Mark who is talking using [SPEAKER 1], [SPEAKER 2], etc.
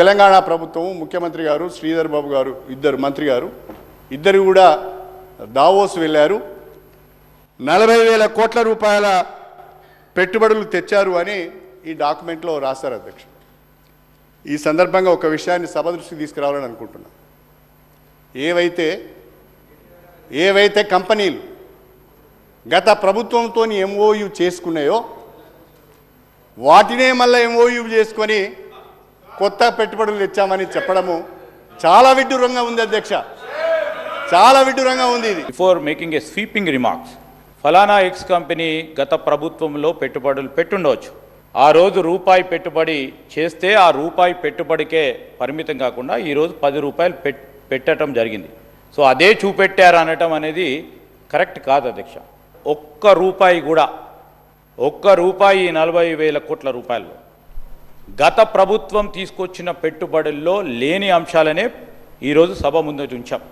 [SPEAKER 1] తెలంగాణ ప్రభుత్వం ముఖ్యమంత్రి గారు శ్రీధర్ బాబు గారు ఇద్దరు మంత్రి గారు ఇద్దరు కూడా దావోస్ వెళ్ళారు. నలభై వేల కోట్ల రూపాయల పెట్టుబడులు తెచ్చారు అని ఈ డాక్యుమెంట్లో రాశారు అధ్యక్ష. ఈ సందర్భంగా ఒక విషయాన్ని సభ దృష్టికి తీసుకురావాలని అనుకుంటున్నాను. ఏవైతే ఏవైతే కంపెనీలు గత ప్రభుత్వంతో ఎంఓయు చేసుకున్నాయో వాటినే మళ్ళీ ఎంఓయు చేసుకొని కొత్త పెట్టుబడులు తెచ్చామని చెప్పడము చాలా విడ్డూరంగా ఉంది అధ్యక్ష. చాలా విడ్డూరంగా ఉంది ఇది.
[SPEAKER 2] Before making a sweeping remarks ఫలానా ఎక్స్ కంపెనీ గత ప్రభుత్వంలో పెట్టుబడులు పెట్టుండవచ్చు ఆ రోజు రూపాయి పెట్టుబడి చేస్తే ఆ రూపాయి పెట్టుబడికే పరిమితం కాకుండా ఈరోజు పది రూపాయలు పెట్ పెట్టడం జరిగింది. సో అదే చూపెట్టారు అనటం అనేది కరెక్ట్ కాదు అధ్యక్ష. ఒక్క రూపాయి కూడా ఒక్క రూపాయి నలభై వేల కోట్ల రూపాయలు గత ప్రభుత్వం తీసుకొచ్చిన పెట్టుబడుల్లో లేని అంశాలనే ఈరోజు సభ ముందు ఉంచాం.